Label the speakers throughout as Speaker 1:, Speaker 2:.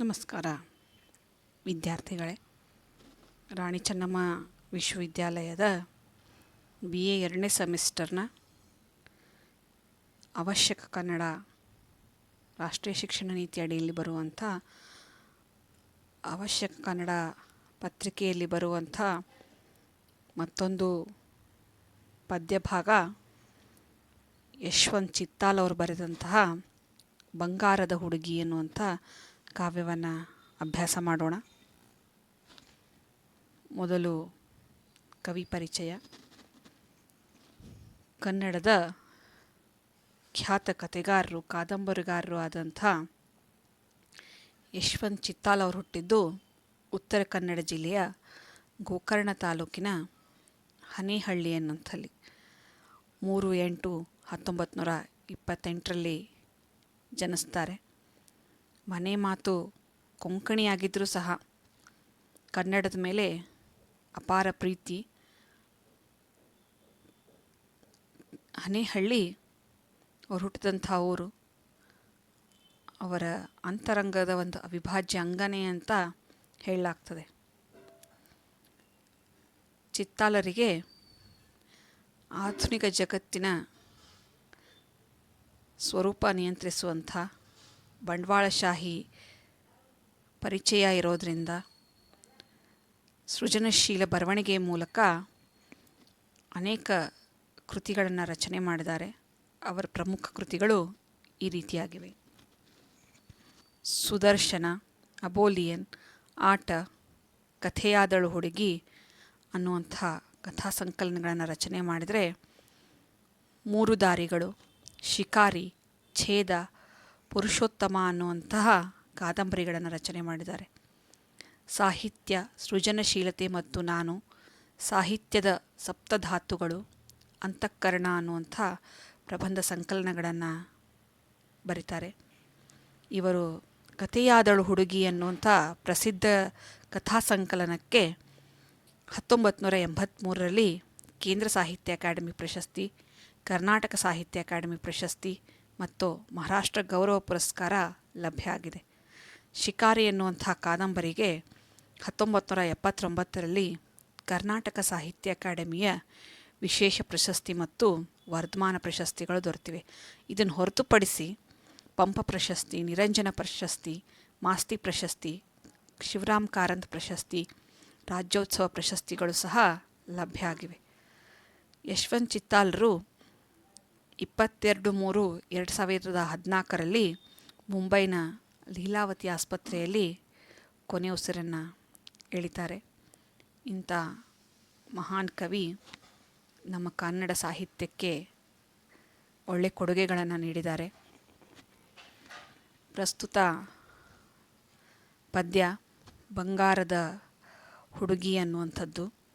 Speaker 1: ನಮಸ್ಕಾರ. ವಿದ್ಯಾರ್ಥಿಗಳೇ, ರಾಣಿ ಚೆನ್ನಮ್ಮ ವಿಶ್ವವಿದ್ಯಾಲಯದ ಬಿ ಎ ಎರಡನೇ ಸೆಮಿಸ್ಟರ್ನ ಅವಶ್ಯಕ ಕನ್ನಡ ರಾಷ್ಟ್ರೀಯ ಶಿಕ್ಷಣ ನೀತಿ ಅಡಿಯಲ್ಲಿ ಬರುವಂಥ, ಅವಶ್ಯಕ ಕನ್ನಡ ಪತ್ರಿಕೆಯಲ್ಲಿ ಬರುವಂಥ ಮತ್ತೊಂದು ಪದ್ಯಭಾಗ ಯಶವಂತ್ ಚಿತ್ತಾಲ್ ಅವರು ಬರೆದಂತಹ ಬಂಗಾರದ ಹುಡುಗಿ ಎನ್ನುವಂಥ ಕಾವ್ಯವನ್ನು ಅಭ್ಯಾಸ ಮಾಡೋಣ. ಮೊದಲು ಕವಿ ಪರಿಚಯ. ಕನ್ನಡದ ಖ್ಯಾತ ಕಥೆಗಾರರು ಕಾದಂಬರಿಗಾರರು ಆದಂಥ ಯಶವಂತ್ ಚಿತ್ತಾಲ್ ಅವರು ಹುಟ್ಟಿದ್ದು ಉತ್ತರ ಕನ್ನಡ ಜಿಲ್ಲೆಯ ಗೋಕರ್ಣ ತಾಲೂಕಿನ ಹನೇಹಳ್ಳಿ ಅನ್ನಂಥಲ್ಲಿ ಮೂರು ಎಂಟು ಹತ್ತೊಂಬತ್ತು ನೂರ ಇಪ್ಪತ್ತೆಂಟರಲ್ಲಿ ಜನಿಸ್ತಾರೆ. ಮನೆ ಮಾತು ಕೊಂಕಣಿಯಾಗಿದ್ದರೂ ಸಹ ಕನ್ನಡದ ಮೇಲೆ ಅಪಾರ ಪ್ರೀತಿ. ಹನೇಹಳ್ಳಿ ಅವರು ಹುಟ್ಟಿದಂಥ ಊರು ಅವರ ಅಂತರಂಗದ ಒಂದು ಅವಿಭಾಜ್ಯ ಅಂಗನೇ ಅಂತ ಹೇಳಲಾಗ್ತದೆ. ಚಿತ್ತಾಲರಿಗೆ ಆಧುನಿಕ ಜಗತ್ತಿನ ಸ್ವರೂಪ ನಿಯಂತ್ರಿಸುವಂಥ ಬಂಡವಾಳಶಾಹಿ ಪರಿಚಯ ಇರೋದರಿಂದ ಸೃಜನಶೀಲ ಬರವಣಿಗೆ ಮೂಲಕ ಅನೇಕ ಕೃತಿಗಳನ್ನು ರಚನೆ ಮಾಡಿದ್ದಾರೆ. ಅವರ ಪ್ರಮುಖ ಕೃತಿಗಳು ಈ ರೀತಿಯಾಗಿವೆ. ಸುದರ್ಶನ, ಅಬೋಲಿಯನ್, ಆಟ, ಕಥೆಯಾದಳು ಹುಡುಗಿ ಅನ್ನುವಂಥ ಕಥಾ ಸಂಕಲನಗಳನ್ನು ರಚನೆ ಮಾಡಿದರೆ ಮೂರು ದಾರಿಗಳು. ಶಿಕಾರಿ, ಛೇದ ಪುರುಷೋತ್ತಮ ಅನ್ನುವಂತಹ ಕಾದಂಬರಿಗಳನ್ನು ರಚನೆ ಮಾಡಿದ್ದಾರೆ. ಸಾಹಿತ್ಯ, ಸೃಜನಶೀಲತೆ ಮತ್ತು ನಾನು ಸಾಹಿತ್ಯದ ಸಪ್ತಧಾತುಗಳು, ಅಂತಃಕರಣ ಅನ್ನುವಂಥ ಪ್ರಬಂಧ ಸಂಕಲನಗಳನ್ನು ಬರೀತಾರೆ. ಇವರು ಕಥೆಯಾದಳು ಹುಡುಗಿ ಅನ್ನುವಂಥ ಪ್ರಸಿದ್ಧ ಕಥಾ ಸಂಕಲನಕ್ಕೆ ಹತ್ತೊಂಬತ್ತು ನೂರ ಎಂಬತ್ತ್ಮೂರರಲ್ಲಿ ಕೇಂದ್ರ ಸಾಹಿತ್ಯ ಅಕಾಡೆಮಿ ಪ್ರಶಸ್ತಿ, ಕರ್ನಾಟಕ ಸಾಹಿತ್ಯ ಅಕಾಡೆಮಿ ಪ್ರಶಸ್ತಿ ಮತ್ತು ಮಹಾರಾಷ್ಟ್ರ ಗೌರವ ಪುರಸ್ಕಾರ ಲಭ್ಯ ಆಗಿದೆ. ಶಿಕಾರಿ ಎನ್ನುವಂಥ ಕಾದಂಬರಿಗೆ ಹತ್ತೊಂಬತ್ತು ನೂರ ಎಪ್ಪತ್ತೊಂಬತ್ತರಲ್ಲಿ ಕರ್ನಾಟಕ ಸಾಹಿತ್ಯ ಅಕಾಡೆಮಿಯ ವಿಶೇಷ ಪ್ರಶಸ್ತಿ ಮತ್ತು ವರ್ಧಮಾನ ಪ್ರಶಸ್ತಿಗಳು ದೊರೆತಿವೆ. ಇದನ್ನು ಹೊರತುಪಡಿಸಿ ಪಂಪ ಪ್ರಶಸ್ತಿ, ನಿರಂಜನ ಪ್ರಶಸ್ತಿ, ಮಾಸ್ತಿ ಪ್ರಶಸ್ತಿ, ಶಿವರಾಮ್ ಕಾರಂತ್ ಪ್ರಶಸ್ತಿ, ರಾಜ್ಯೋತ್ಸವ ಪ್ರಶಸ್ತಿಗಳು ಸಹ ಲಭ್ಯ ಆಗಿವೆ. ಯಶವಂತ್ ಚಿತ್ತಾಲ್ರು ಇಪ್ಪತ್ತೆರಡು ಮೂರು ಎರಡು ಸಾವಿರದ ಹದಿನಾಲ್ಕರಲ್ಲಿ ಮುಂಬೈನ ಲೀಲಾವತಿ ಆಸ್ಪತ್ರೆಯಲ್ಲಿ ಕೊನೆ ಉಸಿರನ್ನು ಎಳಿತಾರೆ. ಇಂಥ ಮಹಾನ್ ಕವಿ ನಮ್ಮ ಕನ್ನಡ ಸಾಹಿತ್ಯಕ್ಕೆ ಒಳ್ಳೆ ಕೊಡುಗೆಗಳನ್ನು ನೀಡಿದ್ದಾರೆ. ಪ್ರಸ್ತುತ ಪದ್ಯ ಬಂಗಾರದ ಹುಡುಗಿ ಅನ್ನುವಂಥದ್ದು.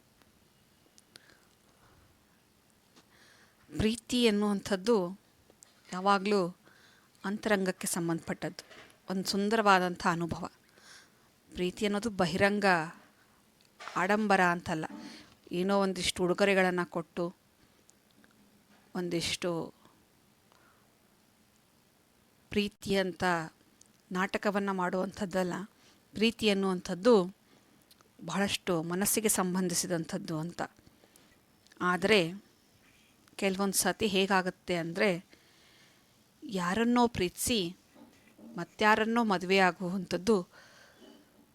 Speaker 1: ಪ್ರೀತಿ ಎನ್ನುವಂಥದ್ದು ಯಾವಾಗಲೂ ಅಂತರಂಗಕ್ಕೆ ಸಂಬಂಧಪಟ್ಟದ್ದು. ಒಂದು ಸುಂದರವಾದಂಥ ಅನುಭವ. ಪ್ರೀತಿ ಅನ್ನೋದು ಬಹಿರಂಗ ಆಡಂಬರ ಅಂತಲ್ಲ. ಏನೋ ಒಂದಿಷ್ಟು ಉಡುಗೊರೆಗಳನ್ನು ಕೊಟ್ಟು, ಒಂದಿಷ್ಟು ಪ್ರೀತಿ ಅಂತ ನಾಟಕವನ್ನು ಮಾಡುವಂಥದ್ದಲ್ಲ, ಪ್ರೀತಿ ಅನ್ನುವಂಥದ್ದು ಬಹಳಷ್ಟು ಮನಸ್ಸಿಗೆ ಸಂಬಂಧಿಸಿದಂಥದ್ದು ಅಂತ. ಆದರೆ ಕೆಲವೊಂದು ಸತಿ ಹೇಗಾಗುತ್ತೆ ಅಂದರೆ, ಯಾರನ್ನೋ ಪ್ರೀತಿಸಿ ಮತ್ತಾರನ್ನೋ ಮದುವೆ ಆಗುವಂಥದ್ದು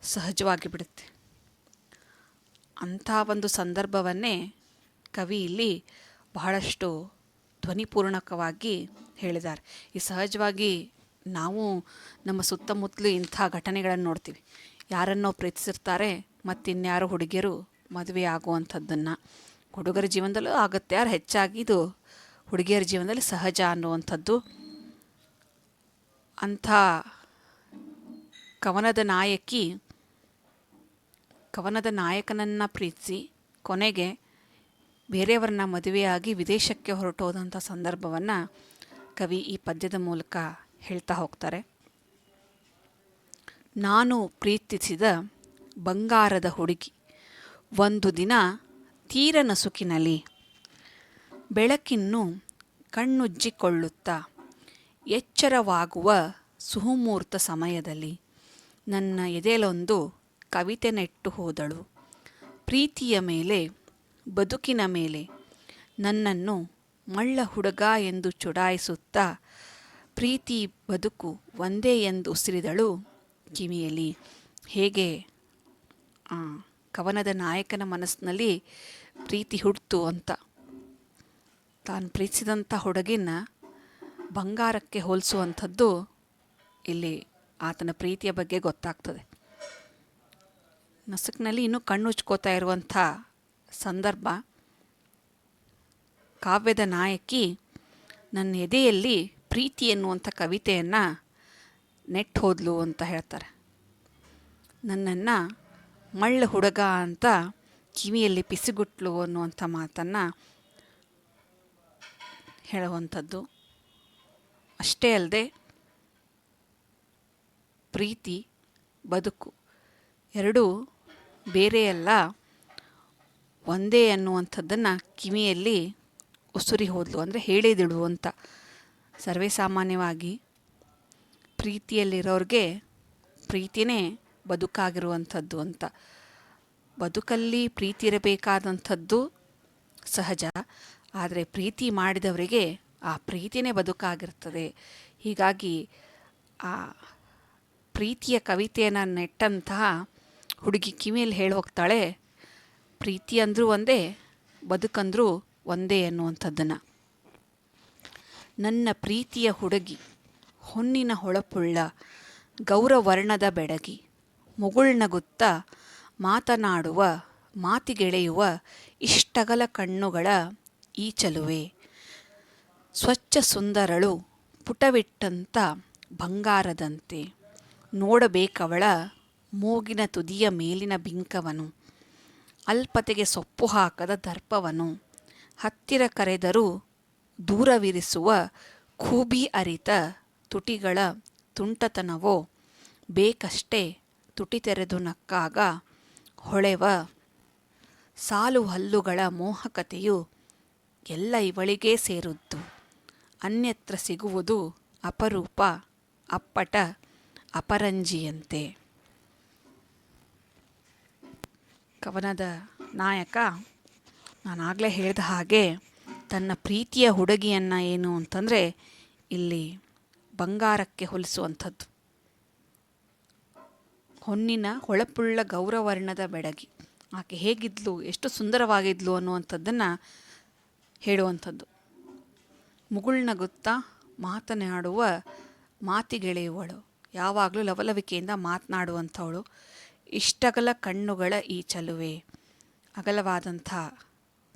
Speaker 1: ಸಹಜವಾಗಿ ಬಿಡುತ್ತೆ. ಅಂಥ ಒಂದು ಸಂದರ್ಭವನ್ನೇ ಕವಿ ಇಲ್ಲಿ ಬಹಳಷ್ಟು ಧ್ವನಿಪೂರ್ಣಕವಾಗಿ ಹೇಳಿದ್ದಾರೆ. ಈ ಸಹಜವಾಗಿ ನಾವು ನಮ್ಮ ಸುತ್ತಮುತ್ತಲು ಇಂಥ ಘಟನೆಗಳನ್ನು ನೋಡ್ತೀವಿ. ಯಾರನ್ನೋ ಪ್ರೀತಿಸಿರ್ತಾರೆ ಮತ್ತಿನ್ಯಾರು ಹುಡುಗಿಯರು ಮದುವೆ ಆಗುವಂಥದ್ದನ್ನು. ಹುಡುಗರ ಜೀವನದಲ್ಲೂ ಆಗುತ್ತೆ. ಯಾರು ಹೆಚ್ಚಾಗಿ ಇದು ಹುಡುಗಿಯರ ಜೀವನದಲ್ಲಿ ಸಹಜ ಅನ್ನುವಂಥದ್ದು. ಅಂಥ ಕವನದ ನಾಯಕಿ, ಕವನದ ನಾಯಕನನ್ನು ಪ್ರೀತಿಸಿ ಕೊನೆಗೆ ಬೇರೆಯವರನ್ನ ಮದುವೆಯಾಗಿ ವಿದೇಶಕ್ಕೆ ಹೊರಟೋದಂಥ ಸಂದರ್ಭವನ್ನು ಕವಿ ಈ ಪದ್ಯದ ಮೂಲಕ ಹೇಳ್ತಾ ಹೋಗ್ತಾರೆ. ನಾನು ಪ್ರೀತಿಸಿದ ಬಂಗಾರದ ಹುಡುಗಿ, ಒಂದು ದಿನ ತೀರ ನಸುಕಿನಲ್ಲಿ ಬೆಳಕಿನ್ನು ಕಣ್ಣುಜ್ಜಿಕೊಳ್ಳುತ್ತಾ ಎಚ್ಚರವಾಗುವ ಸುಹುಮೂರ್ತ ಸಮಯದಲ್ಲಿ ನನ್ನ ಎದೆಲೊಂದು ಕವಿತೆ ನೆಟ್ಟು ಹೋದಳು. ಪ್ರೀತಿಯ ಮೇಲೆ, ಬದುಕಿನ ಮೇಲೆ ನನ್ನನ್ನು ಮಳ್ಳ ಹುಡುಗ ಎಂದು ಚುಡಾಯಿಸುತ್ತಾ ಪ್ರೀತಿ ಬದುಕು ಒಂದೇ ಎಂದು ಉಸಿರಿದಳು ಕಿವಿಯಲ್ಲಿ. ಹೇಗೆ? ಕವನದ ನಾಯಕನ ಮನಸ್ಸಿನಲ್ಲಿ ಪ್ರೀತಿ ಹುಡ್ತು ಅಂತ. ತಾನು ಪ್ರೀತಿಸಿದಂಥ ಹುಡುಗಿನ ಬಂಗಾರಕ್ಕೆ ಹೋಲಿಸುವಂಥದ್ದು ಇಲ್ಲಿ ಆತನ ಪ್ರೀತಿಯ ಬಗ್ಗೆ ಗೊತ್ತಾಗ್ತದೆ. ನಸುಕಿನಲ್ಲಿ ಇನ್ನೂ ಕಣ್ಣುಚ್ಕೋತಾ ಇರುವಂಥ ಸಂದರ್ಭ. ಕಾವ್ಯದ ನಾಯಕಿ, ನನ್ನ ಎದೆಯಲ್ಲಿ ಪ್ರೀತಿ ಎನ್ನುವಂಥ ಕವಿತೆಯನ್ನು ನೆಟ್ಟು ಹೋದ್ಲು ಅಂತ ಹೇಳ್ತಾರೆ. ನನ್ನನ್ನು ಮಳ್ಳ ಹುಡುಗ ಅಂತ ಕಿವಿಯಲ್ಲಿ ಪಿಸಿಗುಟ್ಲು ಅನ್ನುವಂಥ ಮಾತನ್ನು ಹೇಳುವಂಥದ್ದು. ಅಷ್ಟೇ ಅಲ್ಲದೆ ಪ್ರೀತಿ, ಬದುಕು ಎರಡೂ ಬೇರೆಯಲ್ಲ ಒಂದೇ ಅನ್ನುವಂಥದ್ದನ್ನು ಕಿವಿಯಲ್ಲಿ ಉಸುರಿ ಹೋದ್ಲು ಅಂದರೆ ಹೇಳಿದಿಡು ಅಂತ ಸರ್ವೇ ಸಾಮಾನ್ಯವಾಗಿ ಪ್ರೀತಿಯಲ್ಲಿರೋರಿಗೆ ಪ್ರೀತಿನೇ ಬದುಕಾಗಿರುವಂಥದ್ದು ಅಂತ. ಬದುಕಲ್ಲಿ ಪ್ರೀತಿ ಇರಬೇಕಾದಂಥದ್ದು ಸಹಜ. ಆದರೆ ಪ್ರೀತಿ ಮಾಡಿದವರಿಗೆ ಆ ಪ್ರೀತಿನೇ ಬದುಕಾಗಿರ್ತದೆ. ಹೀಗಾಗಿ ಆ ಪ್ರೀತಿಯ ಕವಿತೆಯನ್ನು ನೆಟ್ಟಂತಹ ಹುಡುಗಿ ಕಿವಿಯಲ್ಲಿ ಹೇಳಿ ಹೋಗ್ತಾಳೆ ಪ್ರೀತಿ ಅಂದರೂ ಒಂದೇ, ಬದುಕಂದರೂ ಒಂದೇ ಅನ್ನುವಂಥದ್ದನ್ನು ನನ್ನ ಪ್ರೀತಿಯ ಹುಡುಗಿ ಹೊನ್ನಿನ ಹೊಳಪುಳ್ಳ, ಗೌರವರ್ಣದ ಬೆಡಗಿ. ಮುಗುಳ್ನಗುತ್ತ ಮಾತನಾಡುವ, ಮಾತಿಗೆಳೆಯುವ ಇಷ್ಟಗಲ ಕಣ್ಣುಗಳ ಈ ಚಲುವೆ ಸ್ವಚ್ಛ ಸುಂದರಳು ಪುಟವಿಟ್ಟಂತ ಬಂಗಾರದಂತೆ. ನೋಡಬೇಕವಳ ಮೂಗಿನ ತುದಿಯ ಮೇಲಿನ ಬಿಂಕವನು. ಅಲ್ಪತೆಗೆ ಸೊಪ್ಪು ಹಾಕದ ದರ್ಪವನು. ಹತ್ತಿರ ಕರೆದರೂ ದೂರವಿರಿಸುವ ಖೂಬಿ ಅರಿತ ತುಟಿಗಳ ತುಂಟತನವೋ ಬೇಕಷ್ಟೇ ತುಟಿ ತೆರೆದು ನಕ್ಕಾಗ ಹೊಳೆವ ಸಾಲು ಹಲ್ಲುಗಳ ಮೋಹಕತೆಯು ಎಲ್ಲ ಇವಳಿಗೇ ಸೇರುದ್ದು. ಅನ್ಯತ್ರ ಸಿಗುವುದು ಅಪರೂಪ, ಅಪ್ಪಟ, ಅಪರಂಜಿಯಂತೆ. ಕವನದ ನಾಯಕ, ನಾನಾಗಲೇ ಹೇಳಿದ ಹಾಗೆ ತನ್ನ ಪ್ರೀತಿಯ ಹುಡುಗಿಯನ್ನು ಏನು ಅಂತಂದರೆ ಇಲ್ಲಿ ಬಂಗಾರಕ್ಕೆ ಹೋಲಿಸುವಂಥದ್ದು. ಹೊನ್ನಿನ ಹೊಳಪುಳ್ಳ ಗೌರವರ್ಣದ ಬೆಡಗಿ. ಆಕೆ ಹೇಗಿದ್ಲು, ಎಷ್ಟು ಸುಂದರವಾಗಿದ್ಲು ಅನ್ನುವಂಥದ್ದನ್ನು ಹೇಳುವಂಥದ್ದು. ಮುಗುಳ್ನಗುತ್ತಾ ಮಾತನಾಡುವ ಮಾತಿಗೆಳೆಯುವಳು. ಯಾವಾಗಲೂ ಲವಲವಿಕೆಯಿಂದ ಮಾತನಾಡುವಂಥವಳು. ಇಷ್ಟಗಲ ಕಣ್ಣುಗಳ ಈ ಚಲುವೆ. ಅಗಲವಾದಂಥ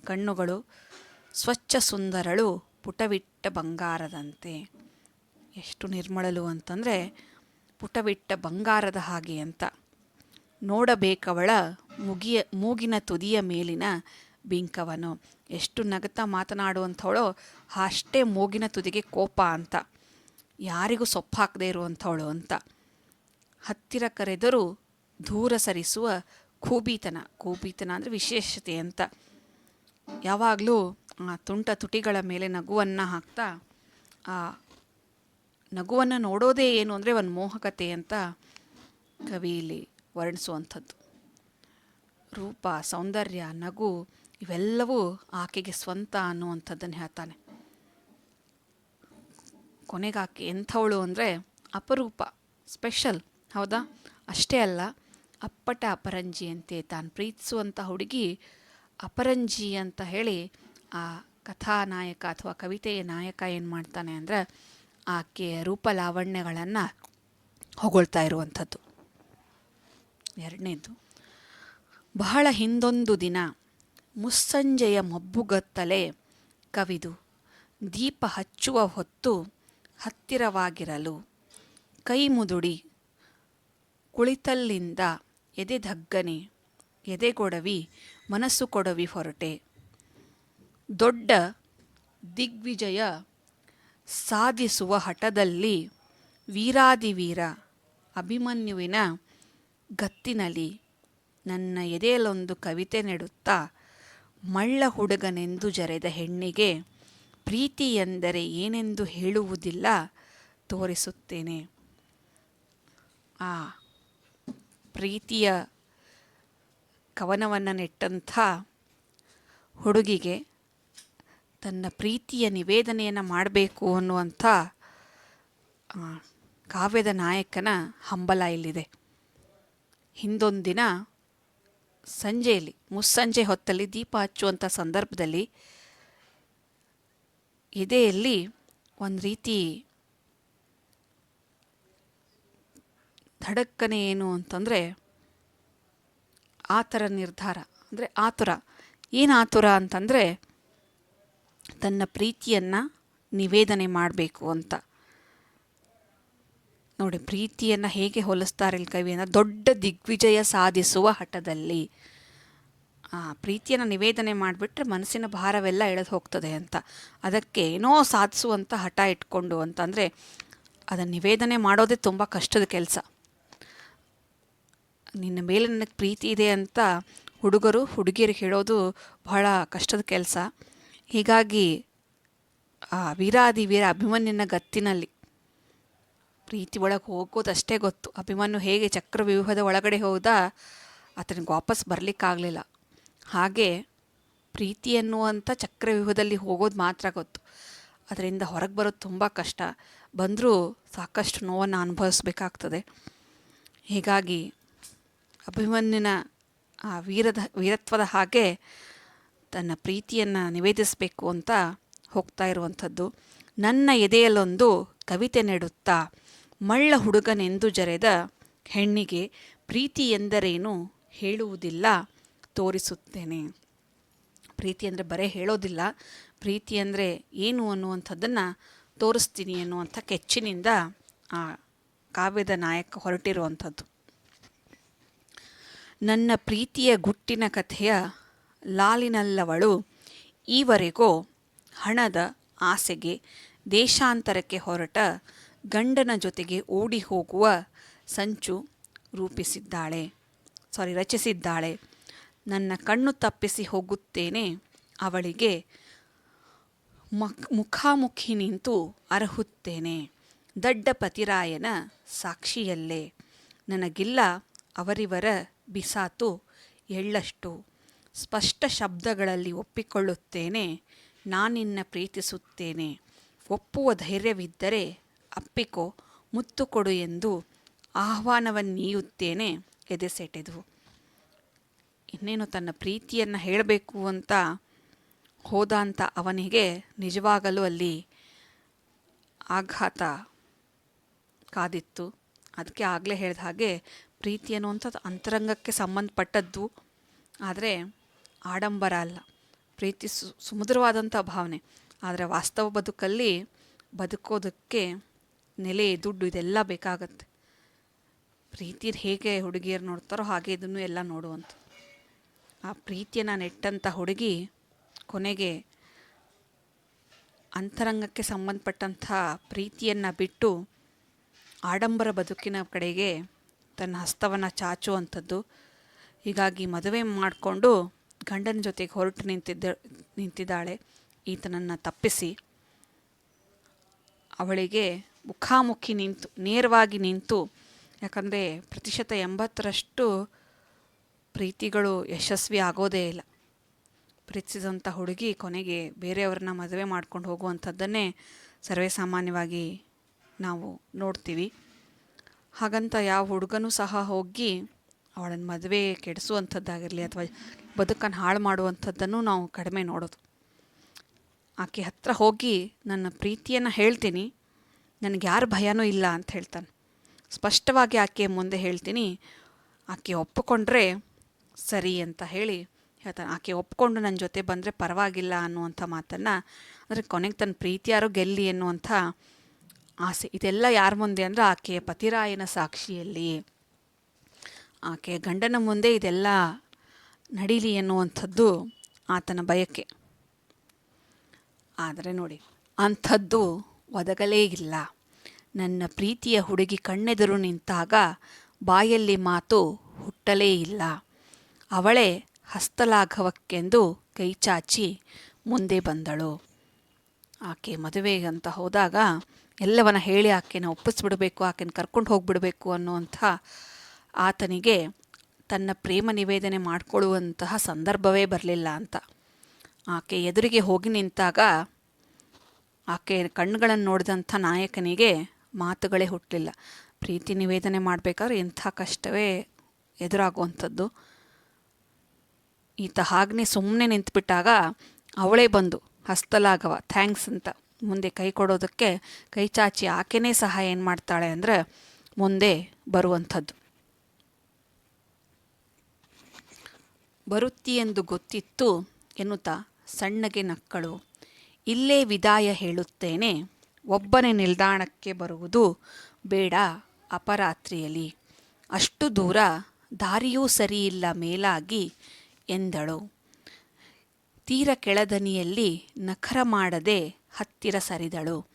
Speaker 1: ಕಣ್ಣುಗಳು ಸ್ವಚ್ಛ ಸುಂದರಳು ಪುಟವಿಟ್ಟ ಬಂಗಾರದಂತೆ. ಎಷ್ಟು ನಿರ್ಮಳಲು ಅಂತಂದರೆ ಪುಟವಿಟ್ಟ ಬಂಗಾರದ ಹಾಗೆ ಅಂತ. ನೋಡಬೇಕವಳ ಮುಗಿಯ, ಮೂಗಿನ ತುದಿಯ ಮೇಲಿನ ಬಿಂಕವನು. ಎಷ್ಟು ನಗತ ಮಾತನಾಡುವಂಥವಳೋ ಅಷ್ಟೇ ಮೂಗಿನ ತುದಿಗೆ ಕೋಪ ಅಂತ. ಯಾರಿಗೂ ಸೊಪ್ಪು ಹಾಕದೇ ಇರುವಂಥವಳು ಅಂತ. ಹತ್ತಿರ ಕರೆದರೂ ದೂರ ಸರಿಸುವ ಕೂಬೀತನ ಕೂಬೀತನ ಅಂದರೆ ವಿಶೇಷತೆ ಅಂತ. ಯಾವಾಗಲೂ ಆ ತುಂಟ ತುಟಿಗಳ ಮೇಲೆ ನಗುವನ್ನು ಹಾಕ್ತಾ ಆ ನಗುವನ್ನು ನೋಡೋದೇ ಏನು ಅಂದರೆ ಒಂದು ಮೋಹಕತೆ ಅಂತ ಕವಿಯಲ್ಲಿ ವರ್ಣಿಸುವಂಥದ್ದು. ರೂಪ, ಸೌಂದರ್ಯ, ನಗು ಇವೆಲ್ಲವೂ ಆಕೆಗೆ ಸ್ವಂತ ಅನ್ನುವಂಥದ್ದನ್ನು ಹೇಳ್ತಾನೆ. ಕೊನೆಗೆ ಆಕೆ ಎಂಥವಳು ಅಂದರೆ ಅಪರೂಪ, ಸ್ಪೆಷಲ್, ಹೌದಾ? ಅಷ್ಟೇ ಅಲ್ಲ, ಅಪ್ಪಟ ಅಪರಂಜಿ ಅಂತೆ ತಾನು ಪ್ರೀತಿಸುವಂಥ ಹುಡುಗಿ ಅಪರಂಜಿ ಅಂತ ಹೇಳಿ ಆ ಕಥಾನಾಯಕ ಅಥವಾ ಕವಿತೆಯ ನಾಯಕ ಏನು ಮಾಡ್ತಾನೆ ಅಂದರೆ ಆಕೆಯ ರೂಪ ಲಾವಣ್ಯಗಳನ್ನು ಹೊಗಳ್ತಾ ಇರುವಂಥದ್ದು. ಎರಡನೇದು, ಬಹಳ ಹಿಂದೊಂದು ದಿನ ಮುಸ್ಸಂಜೆಯ ಮಬ್ಬುಗತ್ತಲೆ ಕವಿದು ದೀಪ ಹಚ್ಚುವ ಹೊತ್ತು ಹತ್ತಿರವಾಗಿರಲು ಕೈ ಮುದುಡಿ ಕುಳಿತಲ್ಲಿಂದ ಎದೆಧಗ್ಗನೆ ಎದೆಗೊಡವಿ ಮನಸ್ಸು ಕೊಡವಿ ಹೊರಟೆ. ದೊಡ್ಡ ದಿಗ್ವಿಜಯ ಸಾಧಿಸುವ ಹಠದಲ್ಲಿ ವೀರಾದಿವೀರ ಅಭಿಮನ್ಯುವಿನ ಗತ್ತಿನಲಿ ನನ್ನ ಎದೆಯಲ್ಲೊಂದು ಕವಿತೆ ನೆಡುತ್ತಾ ಮಳ್ಳ ಹುಡುಗನೆಂದು ಜರೆದ ಹೆಣ್ಣಿಗೆ ಪ್ರೀತಿ ಎಂದರೆ ಏನೆಂದು ಹೇಳುವುದಿಲ್ಲ ತೋರಿಸುತ್ತೇನೆ. ಆ ಪ್ರೀತಿಯ ಕವನವನ್ನು ನೆಟ್ಟಂಥ ಹುಡುಗಿಗೆ ತನ್ನ ಪ್ರೀತಿಯ ನಿವೇದನೆಯನ್ನು ಮಾಡಬೇಕು ಅನ್ನುವಂಥ ಕಾವ್ಯದ ನಾಯಕನ ಹಂಬಲ ಇಲ್ಲಿದೆ. ಹಿಂದೊಂದಿನ ಸಂಜೆಯಲ್ಲಿ, ಮುಸ್ಸಂಜೆ ಹೊತ್ತಲ್ಲಿ ದೀಪ ಹಚ್ಚುವಂಥ ಸಂದರ್ಭದಲ್ಲಿ ಎದೆಯಲ್ಲಿ ಒಂದು ರೀತಿ ಧಡಕ್ಕನೆ ಏನು ಅಂತಂದರೆ ಆ ಥರ ನಿರ್ಧಾರ, ಅಂದರೆ ಆತುರ. ಏನು ಆತುರ ಅಂತಂದರೆ ತನ್ನ ಪ್ರೀತಿಯನ್ನು ನಿವೇದನೆ ಮಾಡಬೇಕು ಅಂತ. ನೋಡಿ, ಪ್ರೀತಿಯನ್ನು ಹೇಗೆ ಹೋಲಿಸ್ತಾರೆ ಇಲ್ಲಿ ಕವಿ ಅಂದರೆ ದೊಡ್ಡ ದಿಗ್ವಿಜಯ ಸಾಧಿಸುವ ಹಠದಲ್ಲಿ. ಆ, ಪ್ರೀತಿಯನ್ನು ನಿವೇದನೆ ಮಾಡಿಬಿಟ್ರೆ ಮನಸ್ಸಿನ ಭಾರವೆಲ್ಲ ಎಳೆದು ಹೋಗ್ತದೆ ಅಂತ. ಅದಕ್ಕೆ ಏನೋ ಸಾಧಿಸುವಂಥ ಹಠ ಇಟ್ಕೊಂಡು ಅಂತಂದರೆ ಅದನ್ನು ನಿವೇದನೆ ಮಾಡೋದೇ ತುಂಬ ಕಷ್ಟದ ಕೆಲಸ. ನಿನ್ನ ಮೇಲೆ ನನಗೆ ಪ್ರೀತಿ ಇದೆ ಅಂತ ಹುಡುಗರು, ಹುಡುಗಿಯರಿಗೆ ಹೇಳೋದು ಬಹಳ ಕಷ್ಟದ ಕೆಲಸ. ಹೀಗಾಗಿ, ಆ ವೀರಾದಿ ವೀರ ಅಭಿಮನ್ಯನ ಗತ್ತಿನಲ್ಲಿ, ಪ್ರೀತಿ ಒಳಗೆ ಹೋಗೋದಷ್ಟೇ ಗೊತ್ತು. ಅಭಿಮನ್ಯು ಹೇಗೆ ಚಕ್ರವ್ಯೂಹದ ಒಳಗಡೆ ಹೋದ, ಆತನಿಗೆ ವಾಪಸ್ ಬರಲಿಕ್ಕಾಗಲಿಲ್ಲ. ಹಾಗೆ ಪ್ರೀತಿ ಅನ್ನುವಂಥ ಚಕ್ರವ್ಯೂಹದಲ್ಲಿ ಹೋಗೋದು ಮಾತ್ರ ಗೊತ್ತು. ಅದರಿಂದ ಹೊರಗೆ ಬರೋದು ತುಂಬ ಕಷ್ಟ. ಬಂದರೂ ಸಾಕಷ್ಟು ನೋವನ್ನು ಅನುಭವಿಸ್ಬೇಕಾಗ್ತದೆ. ಹೀಗಾಗಿ ಅಭಿಮನ್ಯನ ಆ ವೀರದ, ವೀರತ್ವದ ಹಾಗೆ ತನ್ನ ಪ್ರೀತಿಯನ್ನು ನಿವೇದಿಸಬೇಕು ಅಂತ ಹೋಗ್ತಾ ಇರುವಂಥದ್ದು. ನನ್ನ ಎದೆಯಲ್ಲೊಂದು ಕವಿತೆ ನೆಡುತ್ತಾ ಮಳ್ಳ ಹುಡುಗನೆಂದು ಜರೆದ ಹೆಣ್ಣಿಗೆ ಪ್ರೀತಿ ಎಂದರೇನು ಹೇಳುವುದಿಲ್ಲ, ತೋರಿಸುತ್ತೇನೆ. ಪ್ರೀತಿ ಅಂದರೆ ಬರೇ ಹೇಳೋದಿಲ್ಲ. ಪ್ರೀತಿ ಅಂದರೆ ಏನು ಅನ್ನುವಂಥದ್ದನ್ನು ತೋರಿಸ್ತೀನಿ ಅನ್ನುವಂಥ ಕೆಚ್ಚಿನಿಂದ ಆ ಕಾವ್ಯದ ನಾಯಕ ಹೊರಟಿರುವಂಥದ್ದು. ನನ್ನ ಪ್ರೀತಿಯ ಗುಟ್ಟಿನ ಕಥೆಯ ಲಾಲಿನಲ್ಲವಳು. ಈವರೆಗೂ ಹಣದ ಆಸೆಗೆ ದೇಶಾಂತರಕ್ಕೆ ಹೊರಟ ಗಂಡನ ಜೊತೆಗೆ ಓಡಿ ಹೋಗುವ ಸಂಚು ರೂಪಿಸಿದ್ದಾಳೆ. ಸಾರಿ ರಚಿಸಿದ್ದಾಳೆ. ನನ್ನ ಕಣ್ಣು ತಪ್ಪಿಸಿ ಹೋಗುತ್ತೇನೆ. ಅವಳಿಗೆ ಮಕ್, ಮುಖಾಮುಖಿ ನಿಂತು ಅರಹುತ್ತೇನೆ. ದಡ್ಡ ಪತಿರಾಯನ ಸಾಕ್ಷಿಯಲ್ಲೇ. ನನಗಿಲ್ಲ ಅವರಿವರ ಬಿಸಾತು ಎಳ್ಳಷ್ಟು. ಸ್ಪಷ್ಟ ಶಬ್ದಗಳಲ್ಲಿ ಒಪ್ಪಿಕೊಳ್ಳುತ್ತೇನೆ ನಾನಿನ್ನ ಪ್ರೀತಿಸುತ್ತೇನೆ. ಒಪ್ಪುವ ಧೈರ್ಯವಿದ್ದರೆ ಅಪ್ಪಿಕೋ, ಮುತ್ತು ಕೊಡು ಎಂದು ಆಹ್ವಾನವನ್ನೀಯುತ್ತೇನೆ ಎದೆಸೆಟೆದು. ಇನ್ನೇನು ತನ್ನ ಪ್ರೀತಿಯನ್ನು ಹೇಳಬೇಕು ಅಂತ ಹೋದ ಅಂತ ಅವನಿಗೆ ನಿಜವಾಗಲೂ ಅಲ್ಲಿ ಆಘಾತ ಕಾದಿತ್ತು. ಅದಕ್ಕೆ ಆಗಲೇ ಹೇಳಿದ ಹಾಗೆ ಪ್ರೀತಿ ಅನ್ನುವಂಥದ್ದು ಅಂತರಂಗಕ್ಕೆ ಸಂಬಂಧಪಟ್ಟದ್ದು. ಆದರೆ ಆಡಂಬರ ಅಲ್ಲ. ಪ್ರೀತಿ ಸು, ಸುಮಧುರವಾದಂಥ ಭಾವನೆ. ಆದರೆ ವಾಸ್ತವ ಬದುಕಲ್ಲಿ ಬದುಕೋದಕ್ಕೆ ನೆಲೆ, ದುಡ್ಡು ಇದೆಲ್ಲ ಬೇಕಾಗತ್ತೆ. ಪ್ರೀತಿ ಹೇಗೆ ಹುಡುಗಿಯರು ನೋಡ್ತಾರೋ ಹಾಗೆ ಇದನ್ನು ಎಲ್ಲ ನೋಡುವಂಥ ಆ ಪ್ರೀತಿಯನ್ನು ನೆಟ್ಟಂಥ ಹುಡುಗಿ ಕೊನೆಗೆ ಅಂತರಂಗಕ್ಕೆ ಸಂಬಂಧಪಟ್ಟಂಥ ಪ್ರೀತಿಯನ್ನು ಬಿಟ್ಟು ಆಡಂಬರ ಬದುಕಿನ ಕಡೆಗೆ ತನ್ನ ಹಸ್ತವನ್ನು ಚಾಚುವಂಥದ್ದು. ಹೀಗಾಗಿ ಮದುವೆ ಮಾಡಿಕೊಂಡು ಗಂಡನ ಜೊತೆಗೆ ಹೊರಟು ನಿಂತಿದ್ದ, ನಿಂತಿದ್ದಾಳೆ. ಈತನನ್ನು ತಪ್ಪಿಸಿ ಅವಳಿಗೆ ಮುಖಾಮುಖಿ ನಿಂತು, ನೇರವಾಗಿ ನಿಂತು, ಯಾಕಂದರೆ ಪ್ರತಿಶತ ಎಂಬತ್ತರಷ್ಟು ಪ್ರೀತಿಗಳು ಯಶಸ್ವಿ ಆಗೋದೇ ಇಲ್ಲ. ಪ್ರೀತಿಸಿದಂಥ ಹುಡುಗಿ ಕೊನೆಗೆ ಬೇರೆಯವ್ರನ್ನ ಮದುವೆ ಮಾಡ್ಕೊಂಡು ಹೋಗುವಂಥದ್ದನ್ನೇ ಸರ್ವೇ ಸಾಮಾನ್ಯವಾಗಿ ನಾವು ನೋಡ್ತೀವಿ. ಹಾಗಂತ ಯಾವ ಹುಡುಗನೂ ಸಹ ಹೋಗಿ ಅವಳನ್ನು ಮದುವೆ ಕೆಡಿಸುವಂಥದ್ದಾಗಿರಲಿ ಅಥವಾ ಬದುಕನ್ನು ಹಾಳು ಮಾಡುವಂಥದ್ದನ್ನು ನಾವು ಕಡಿಮೆ ನೋಡೋದು. ಆಕೆ ಹತ್ರ ಹೋಗಿ ನನ್ನ ಪ್ರೀತಿಯನ್ನು ಹೇಳ್ತೀನಿ, ನನಗೆ ಯಾರು ಭಯನೂ ಇಲ್ಲ ಅಂತ ಹೇಳ್ತಾನೆ. ಸ್ಪಷ್ಟವಾಗಿ ಆಕೆ ಮುಂದೆ ಹೇಳ್ತೀನಿ, ಆಕೆ ಒಪ್ಪಿಕೊಂಡ್ರೆ ಸರಿ ಅಂತ ಹೇಳಿ ಹೇಳ್ತಾನೆ. ಆಕೆ ಒಪ್ಕೊಂಡು ನನ್ನ ಜೊತೆ ಬಂದರೆ ಪರವಾಗಿಲ್ಲ ಅನ್ನುವಂಥ ಮಾತನ್ನು ಅಂದರೆ ಕೊನೆಗೆ ತನ್ನ ಪ್ರೀತಿಯಾರು ಗೆಲ್ಲಿ ಎನ್ನುವಂಥ ಆಸೆ, ಇದೆಲ್ಲ ಯಾರ ಮುಂದೆ ಅಂದರೆ ಆಕೆಯ ಪತಿರಾಯನ ಸಾಕ್ಷಿಯಲ್ಲಿ. ಆಕೆ ಗಂಡನ ಮುಂದೆ ಇದೆಲ್ಲ ನಡೀಲಿ ಎನ್ನುವಂಥದ್ದು ಆತನ ಬಯಕೆ. ಆದರೆ ನೋಡಿ, ಅಂಥದ್ದು ಒದಗಲೇ ಇಲ್ಲ. ನನ್ನ ಪ್ರೀತಿಯ ಹುಡುಗಿ ಕಣ್ಣೆದುರು ನಿಂತಾಗ ಬಾಯಲ್ಲಿ ಮಾತು ಹುಟ್ಟಲೇ ಇಲ್ಲ. ಅವಳೇ ಹಸ್ತಲಾಘವಕ್ಕೆಂದು ಕೈಚಾಚಿ ಮುಂದೆ ಬಂದಳು. ಆಕೆ ಮದುವೆಗೆ ಅಂತ ಹೋದಾಗ ಎಲ್ಲವನ್ನ ಹೇಳಿ ಆಕೆನ ಒಪ್ಪಿಸ್ಬಿಡಬೇಕು, ಆಕೆನ ಕರ್ಕೊಂಡು ಹೋಗ್ಬಿಡಬೇಕು ಅನ್ನುವಂಥ ಆತನಿಗೆ ತನ್ನ ಪ್ರೇಮ ನಿವೇದನೆ ಮಾಡಿಕೊಳ್ಳುವಂತಹ ಸಂದರ್ಭವೇ ಬರಲಿಲ್ಲ ಅಂತ. ಆಕೆ ಎದುರಿಗೆ ಹೋಗಿ ನಿಂತಾಗ ಆಕೆ ಕಣ್ಣುಗಳನ್ನು ನೋಡಿದಂಥ ನಾಯಕನಿಗೆ ಮಾತುಗಳೇ ಹುಟ್ಟಲಿಲ್ಲ ಪ್ರೀತಿ ನಿವೇದನೆ ಮಾಡಬೇಕಾದ್ರೆ ಇಂಥ ಕಷ್ಟವೇ ಎದುರಾಗುವಂಥದ್ದು. ಈತ ಹಾಗೆ ಸುಮ್ಮನೆ ನಿಂತುಬಿಟ್ಟಾಗ ಅವಳೇ ಬಂದು ಹಸ್ತಲಾಗವ ಥ್ಯಾಂಕ್ಸ್ ಅಂತ ಮುಂದೆ ಕೈ ಕೊಡೋದಕ್ಕೆ ಕೈ ಚಾಚಿ ಆಕೆನೇ ಸಹ ಏನು ಮಾಡ್ತಾಳೆ ಅಂದರೆ ಮುಂದೆ ಬರುವಂಥದ್ದು. ಬರುತ್ತಿ ಎಂದು ಗೊತ್ತಿತ್ತು ಎನ್ನುತ್ತಾ ಸಣ್ಣಗೆ ನಕ್ಕಳು. ಇಲ್ಲೇ ವಿದಾಯ ಹೇಳುತ್ತೇನೆ. ಒಬ್ಬನೇ ನಿಲ್ದಾಣಕ್ಕೆ ಬರುವುದು ಬೇಡ ಅಪರಾತ್ರಿಯಲ್ಲಿ. ಅಷ್ಟು ದೂರ ದಾರಿಯೂ ಸರಿಯಿಲ್ಲ ಮೇಲಾಗಿ ಎಂದಳು. ತೀರ ಕೆಳದನಿಯಲ್ಲಿ ನಖರ ಮಾಡದೆ ಹತ್ತಿರ ಸರಿದಳು.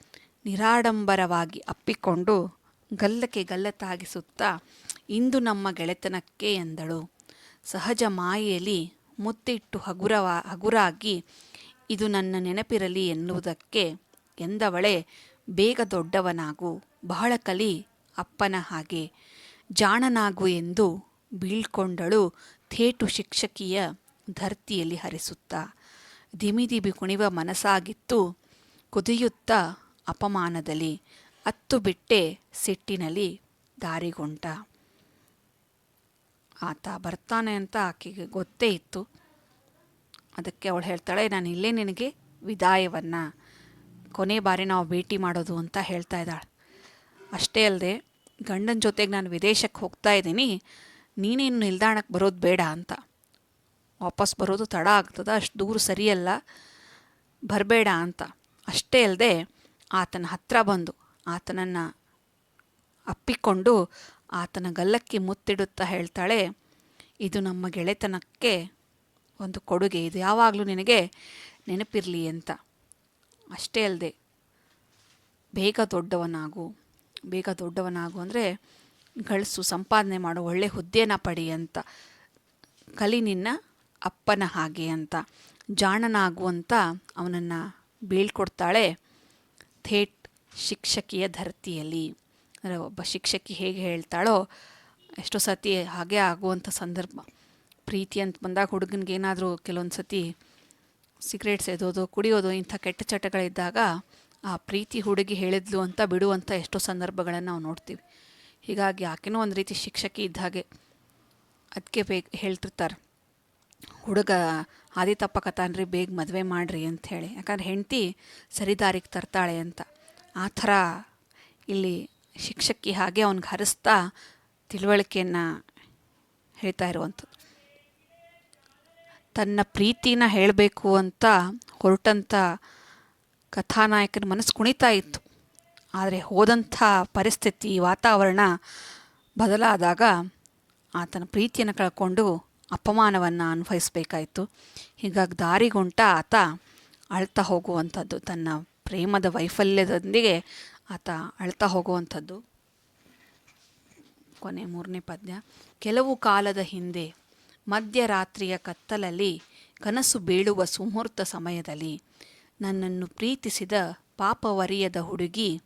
Speaker 1: ನಿರಾಡಂಬರವಾಗಿ ಅಪ್ಪಿಕೊಂಡು ಗಲ್ಲಕ್ಕೆ ಗಲ್ಲತಾಗಿಸುತ್ತಾ ಇಂದು ನಮ್ಮ ಗೆಳೆತನಕ್ಕೆ ಎಂದಳು. ಸಹಜ ಮಾಯೆಯಲ್ಲಿ ಮುತ್ತಿಟ್ಟು ಹಗುರವ, ಹಗುರಾಗಿ, ಇದು ನನ್ನ ನೆನಪಿರಲಿ ಎನ್ನುವುದಕ್ಕೆ ಎಂದವಳೆ, ಬೇಗ ದೊಡ್ಡವನಾಗು, ಬಹಳ ಕಲಿ ಅಪ್ಪನ ಹಾಗೆ, ಜಾಣನಾಗು ಎಂದು ಬೀಳ್ಕೊಂಡಳು ಥೇಟು ಶಿಕ್ಷಕಿಯ ಧರ್ತಿಯಲ್ಲಿ ಹರಿಸುತ್ತಾ. ದಿಮಿದಿಬಿ ಕುಣಿವ ಮನಸ್ಸಾಗಿತ್ತು ಕುದಿಯುತ್ತಾ ಅಪಮಾನದಲ್ಲಿ ಅತ್ತು ಬಿಟ್ಟೆ ಸಿಟ್ಟಿನಲ್ಲಿ ದಾರಿಗೊಂಟ ಆತ ಬರ್ತಾನೆ ಅಂತ ಆಕೆಗೆ ಗೊತ್ತೇ ಇತ್ತು. ಅದಕ್ಕೆ ಅವಳು ಹೇಳ್ತಾಳೆ, ನಾನು ಇಲ್ಲೇ ನಿನಗೆ ವಿದಾಯವನ್ನು, ಕೊನೆ ಬಾರಿ ನಾವು ಭೇಟಿ ಮಾಡೋದು ಅಂತ ಹೇಳ್ತಾ ಇದ್ದಾಳೆ. ಅಷ್ಟೇ ಅಲ್ಲದೆ ಗಂಡನ ಜೊತೆಗೆ ನಾನು ವಿದೇಶಕ್ಕೆ ಹೋಗ್ತಾ ಇದ್ದೀನಿ, ನೀನೇನು ನಿಲ್ದಾಣಕ್ಕೆ ಬರೋದು ಬೇಡ ಅಂತ. ವಾಪಸ್ ಬರೋದು ತಡ ಆಗ್ತದ, ಅಷ್ಟು ದೂರ ಸರಿಯಲ್ಲ, ಬರಬೇಡ ಅಂತ. ಅಷ್ಟೇ ಅಲ್ಲದೆ ಆತನ ಹತ್ರ ಬಂದು, ಆತನನ್ನು ಅಪ್ಪಿಕೊಂಡು ಆತನ ಗಲ್ಲಕ್ಕೆ ಮುತ್ತಿಡುತ್ತಾ ಹೇಳ್ತಾಳೆ, ಇದು ನಮ್ಮ ಗೆಳೆತನಕ್ಕೆ ಒಂದು ಕೊಡುಗೆ. ಇದು ಯಾವಾಗಲೂ ನಿನಗೆ ನೆನಪಿರಲಿ ಅಂತ. ಅಷ್ಟೇ ಅಲ್ಲದೆ ಬೇಗ ದೊಡ್ಡವನಾಗು. ಬೇಗ ದೊಡ್ಡವನಾಗು ಅಂದರೆ ಗಳಿಸು, ಸಂಪಾದನೆ ಮಾಡು, ಒಳ್ಳೆ ಹುದ್ದೆನ ಪಡಿ ಅಂತ. ಕಲಿ ನಿನ್ನ ಅಪ್ಪನ ಹಾಗೆ ಅಂತ. ಜಾಣನಾಗು ಅಂತ ಅವನನ್ನು ಬೀಳ್ಕೊಡ್ತಾಳೆ ಥೇಟ್ ಶಿಕ್ಷಕಿಯ ಧರ್ತಿಯಲ್ಲಿ. ಅಂದರೆ ಒಬ್ಬ ಶಿಕ್ಷಕಿ ಹೇಗೆ ಹೇಳ್ತಾಳೋ ಎಷ್ಟೋ ಸತಿ ಹಾಗೆ ಆಗುವಂಥ ಸಂದರ್ಭ. ಪ್ರೀತಿ ಅಂತ ಬಂದಾಗ ಹುಡುಗನಿಗೆ ಏನಾದರೂ ಕೆಲವೊಂದು ಸತಿ ಸಿಗರೇಟ್ ಸೇದೋದು ಕುಡಿಯೋದು, ಇಂಥ ಕೆಟ್ಟ ಚಟಗಳಿದ್ದಾಗ ಆ ಪ್ರೀತಿ ಹುಡುಗಿ ಹೇಳಿದ್ಲು ಅಂತ ಬಿಡುವಂಥ ಎಷ್ಟೋ ಸಂದರ್ಭಗಳನ್ನು ನಾವು ನೋಡ್ತೀವಿ. ಹೀಗಾಗಿ ಆಕೆನೂ ಒಂದು ರೀತಿ ಶಿಕ್ಷಕಿ ಇದ್ದ ಹಾಗೆ ಅದಕ್ಕೆ ಬೇಗ ಹೇಳ್ತಿರ್ತಾರೆ. ಹುಡುಗ ಆದಿ ತಪ್ಪಕತಾನೆ ರೀ ಬೇಗ ಮದುವೆ ಮಾಡಿರಿ ಅಂಥೇಳಿ. ಯಾಕಂದ್ರೆ ಹೆಂಡತಿ ಸರಿದಾರಿಗೆ ತರ್ತಾಳೆ ಅಂತ. ಆ ಥರ ಇಲ್ಲಿ ಶಿಕ್ಷಕಿ ಹಾಗೆ ಅವ್ನಿಗೆ ಹರಿಸ್ತಾ ತಿಳುವಳಿಕೆಯನ್ನು ಹೇಳ್ತಾ ಇರುವಂಥದ್ದು ತನ್ನ ಪ್ರೀತಿನ ಹೇಳಬೇಕು ಅಂತ ಹೊರಟಂಥ ಕಥಾನಾಯಕನ ಮನಸ್ಸು ಕುಣಿತಾ ಇತ್ತು. ಆದರೆ ಹೋದಂಥ ಪರಿಸ್ಥಿತಿ, ವಾತಾವರಣ ಬದಲಾದಾಗ ಆತನ ಪ್ರೀತಿಯನ್ನು ಕಳ್ಕೊಂಡು ಅಪಮಾನವನ್ನು ಅನುಭವಿಸಬೇಕಾಯಿತು. ಹೀಗಾಗಿ ದಾರಿಗುಂಟ ಆತ ಅಳ್ತಾ ಹೋಗುವಂಥದ್ದು ತನ್ನ ಪ್ರೇಮದ ವೈಫಲ್ಯದೊಂದಿಗೆ ಆತ ಅಳ್ತಾ ಹೋಗುವಂಥದ್ದು. ಕೊನೆ ಮೂರನೇ ಪದ್ಯ. ಕೆಲವು ಕಾಲದ ಹಿಂದೆ ಮಧ್ಯರಾತ್ರಿಯ ಕತ್ತಲಲ್ಲಿ ಕನಸು ಬೀಳುವ ಸುಮುಹೂರ್ತ ಸಮಯದಲ್ಲಿ ನನ್ನನ್ನು ಪ್ರೀತಿಸಿದ ಪಾಪವರಿಯದ ಹುಡುಗಿ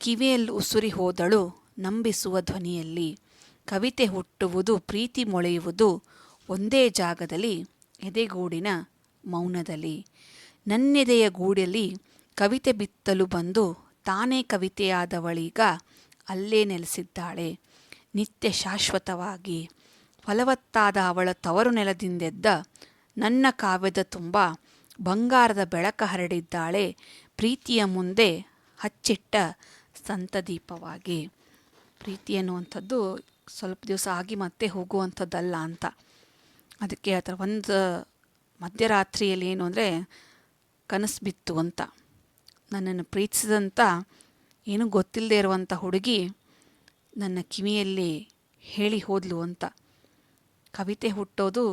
Speaker 1: ಕಿವಿಯಲ್ಲಿ ಉಸುರಿ ಹೋದಳು ನಂಬಿಸುವ ಧ್ವನಿಯಲ್ಲಿ. ಕವಿತೆ ಹುಟ್ಟುವುದು, ಪ್ರೀತಿ ಮೊಳೆಯುವುದು ಒಂದೇ ಜಾಗದಲ್ಲಿ, ಎದೆಗೂಡಿನ ಮೌನದಲ್ಲಿ. ನನ್ನೆದೆಯ ಗೂಡಲ್ಲಿ ಕವಿತೆ ಬಿತ್ತಲು ಬಂದು ತಾನೇ ಕವಿತೆಯಾದವಳೀಗ ಅಲ್ಲೇ ನೆಲೆಸಿದ್ದಾಳೆ. ನಿತ್ಯ ಶಾಶ್ವತವಾಗಿ ಫಲವತ್ತಾದ ಅವಳ ತವರು ನೆಲದಿಂದೆದ್ದ ನನ್ನ ಕಾವ್ಯದ ತುಂಬ ಬಂಗಾರದ ಬೆಳಕ ಹರಡಿದ್ದಾಳೆ ಪ್ರೀತಿಯ ಮುಂದೆ ಹಚ್ಚಿಟ್ಟ ಸಂತದೀಪವಾಗಿ. ಪ್ರೀತಿ ಅನ್ನುವಂಥದ್ದು ಸ್ವಲ್ಪ ದಿವಸ ಆಗಿ ಮತ್ತೆ ಹೋಗುವಂಥದ್ದಲ್ಲ ಅಂತ. ಅದಕ್ಕೆ ಆ ಥರ ಒಂದು ಮಧ್ಯರಾತ್ರಿಯಲ್ಲಿ ಏನು ಅಂದರೆ ಕನಸು ಬಿತ್ತು ಅಂತ. ನನ್ನನ್ನು ಪ್ರೀತಿಸಿದಂಥ ಏನೂ ಗೊತ್ತಿಲ್ಲದೆ ಇರುವಂಥ ಹುಡುಗಿ ನನ್ನ ಕಿವಿಯಲ್ಲಿ ಹೇಳಿ ಹೋದ್ಲು ಅಂತ. ಕವಿತೆ ಹುಟ್ಟೋದು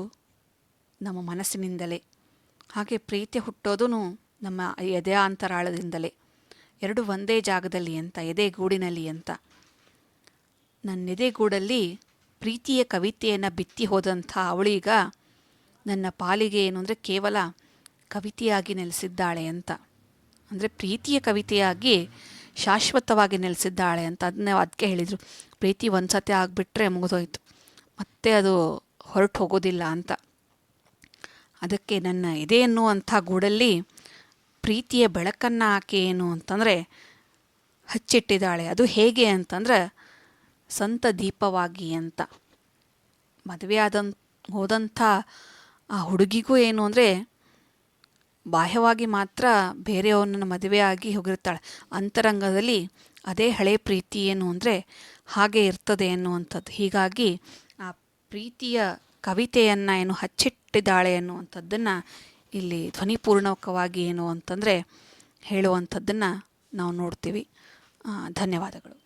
Speaker 1: ನಮ್ಮ ಮನಸ್ಸಿನಿಂದಲೇ. ಹಾಗೆ ಪ್ರೀತಿ ಹುಟ್ಟೋದು ನಮ್ಮ ಎದೆ ಅಂತರಾಳದಿಂದಲೇ ಎರಡು ಒಂದೇ ಜಾಗದಲ್ಲಿ ಅಂತ ಎದೆಗೂಡಿನಲ್ಲಿ ಅಂತ. ನನ್ನ ಎದೆಗೂಡಲ್ಲಿ ಪ್ರೀತಿಯ ಕವಿತೆಯನ್ನು ಬಿತ್ತಿ ಹೋದಂಥ ಅವಳೀಗ ನನ್ನ ಪಾಲಿಗೆ ಏನು ಅಂದರೆ ಕೇವಲ ಕವಿತೆಯಾಗಿ ನೆಲೆಸಿದ್ದಾಳೆ ಅಂತ. ಅಂದರೆ ಪ್ರೀತಿಯ ಕವಿತೆಯಾಗಿ ಶಾಶ್ವತವಾಗಿ ನೆಲೆಸಿದ್ದಾಳೆ ಅಂತ ಅದನ್ನೇ ಅದಕ್ಕೆ ಹೇಳಿದರು. ಪ್ರೀತಿ ಒಂದು ಸತಿ ಆಗಿಬಿಟ್ರೆ ಮುಗಿದೋಯ್ತು. ಮತ್ತೆ ಅದು ಹೊರಟು ಹೋಗೋದಿಲ್ಲ ಅಂತ. ಅದಕ್ಕೆ ನನ್ನ ಎದೆ ಎನ್ನುವಂಥ ಗೂಡಲ್ಲಿ ಪ್ರೀತಿಯ ಬೆಳಕನ್ನು ಆಕೆ ಏನು ಅಂತಂದರೆ ಹಚ್ಚಿಟ್ಟಿದ್ದಾಳೆ. ಅದು ಹೇಗೆ ಅಂತಂದ್ರೆ ಸಂತ ದೀಪವಾಗಿ ಅಂತ. ಮದುವೆ ಆದಂ ಹೋದಂಥ ಆ ಹುಡುಗಿಗೂ ಏನು ಅಂದರೆ ಬಾಹ್ಯವಾಗಿ ಮಾತ್ರ ಬೇರೆಯವನನ್ನು ಮದುವೆಯಾಗಿ ಹೋಗಿರ್ತಾಳೆ ಅಂತರಂಗದಲ್ಲಿ ಅದೇ ಹಳೆ ಪ್ರೀತಿ ಏನು ಅಂದರೆ ಹಾಗೆ ಇರ್ತದೆ ಎನ್ನುವಂಥದ್ದು. ಹೀಗಾಗಿ ಆ ಪ್ರೀತಿಯ ಕವಿತೆಯನ್ನು ಏನು ಹಚ್ಚಿಟ್ಟಿದ್ದಾಳೆ ಅನ್ನುವಂಥದ್ದನ್ನು ಇಲ್ಲಿ ಧ್ವನಿಪೂರ್ಣಕವಾಗಿ ಏನು ಅಂತಂದರೆ ಹೇಳುವಂಥದ್ದನ್ನು ನಾವು ನೋಡ್ತೀವಿ. ಧನ್ಯವಾದಗಳು.